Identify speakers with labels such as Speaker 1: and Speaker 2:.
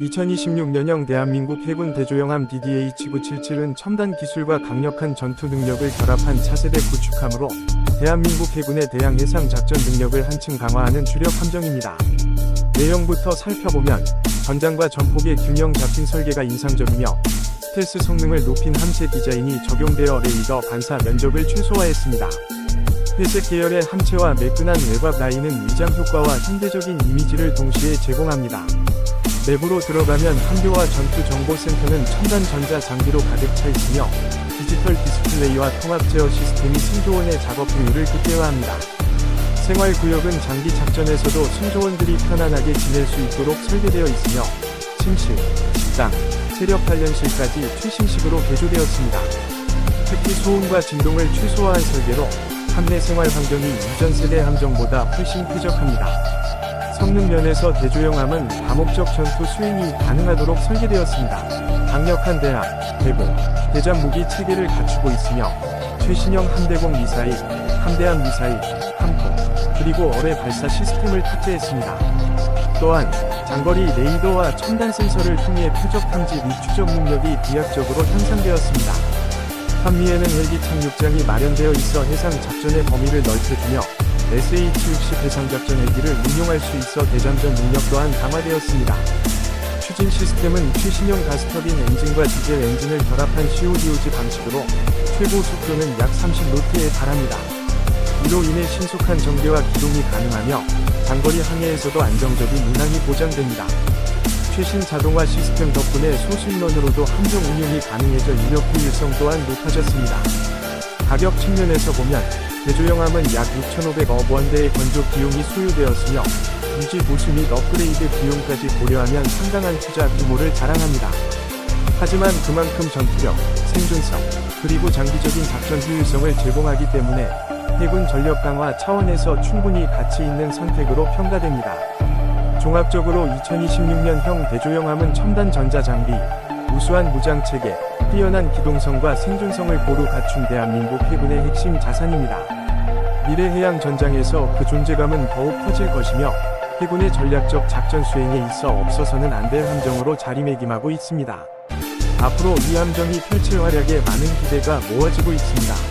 Speaker 1: 2026년형 대한민국 해군 대조영함 DDH-977은 첨단 기술과 강력한 전투 능력을 결합한 차세대 구축함으로 대한민국 해군의 대양 해상 작전 능력을 한층 강화하는 주력 함정입니다. 내용부터 살펴보면 전장과 전폭의 균형 잡힌 설계가 인상적이며 스텔스 성능을 높인 함체 디자인이 적용되어 레이더 반사 면적을 최소화했습니다. 회색 계열의 함체와 매끈한 외곽 라인은 위장 효과와 현대적인 이미지를 동시에 제공합니다. 내부로 들어가면 함교와 전투 정보센터는 첨단 전자 장비로 가득 차 있으며 디지털 디스플레이와 통합 제어 시스템이 승조원의 작업 효율을 극대화합니다. 생활구역은 장기 작전에서도 승조원들이 편안하게 지낼 수 있도록 설계되어 있으며 침실, 식당, 체력 단련실까지 최신식으로 개조되었습니다. 특히 소음과 진동을 최소화한 설계로 함내 생활 환경이 이전 세대 함정보다 훨씬 쾌적합니다. 성능 면에서 대조영함은 다목적 전투 수행이 가능하도록 설계되었습니다. 강력한 대함, 대공, 대잠 무기 체계를 갖추고 있으며 최신형 함대공 미사일, 함대함 미사일, 함포, 그리고 어뢰 발사 시스템을 탑재했습니다. 또한 장거리 레이더와 첨단 센서를 통해 표적 탐지 및 추적 능력이 비약적으로 향상되었습니다. 한미에는 헬기 착륙장이 마련되어 있어 해상 작전의 범위를 넓혀주며 SH-60 해상작전 헬기를 운용할 수 있어 대잠전 능력 또한 강화되었습니다. 추진 시스템은 최신형 가스터빈 엔진과 디젤 엔진을 결합한 CODOG 방식으로 최고 속도는 약 30노트에 달합니다. 이로 인해 신속한 전개와 기동이 가능하며 장거리 항해에서도 안정적인 운항이 보장됩니다. 최신 자동화 시스템 덕분에 소수 인원으로도 함정 운용이 가능해져 인력 효율성 또한 높아졌습니다. 가격 측면에서 보면 대조영함은 약 6,500억 원대의 건조 비용이 소요되었으며 유지 보수 및 업그레이드 비용까지 고려하면 상당한 투자 규모를 자랑합니다. 하지만 그만큼 전투력, 생존성, 그리고 장기적인 작전 효율성을 제공하기 때문에 해군 전력 강화 차원에서 충분히 가치 있는 선택으로 평가됩니다. 종합적으로 2026년형 대조영함은 첨단 전자장비, 우수한 무장체계, 뛰어난 기동성과 생존성을 고루 갖춘 대한민국 해군의 핵심 자산입니다. 미래 해양 전장에서 그 존재감은 더욱 커질 것이며 해군의 전략적 작전 수행에 있어 없어서는 안 될 함정으로 자리매김하고 있습니다. 앞으로 이 함정이 펼칠 활약에 많은 기대가 모아지고 있습니다.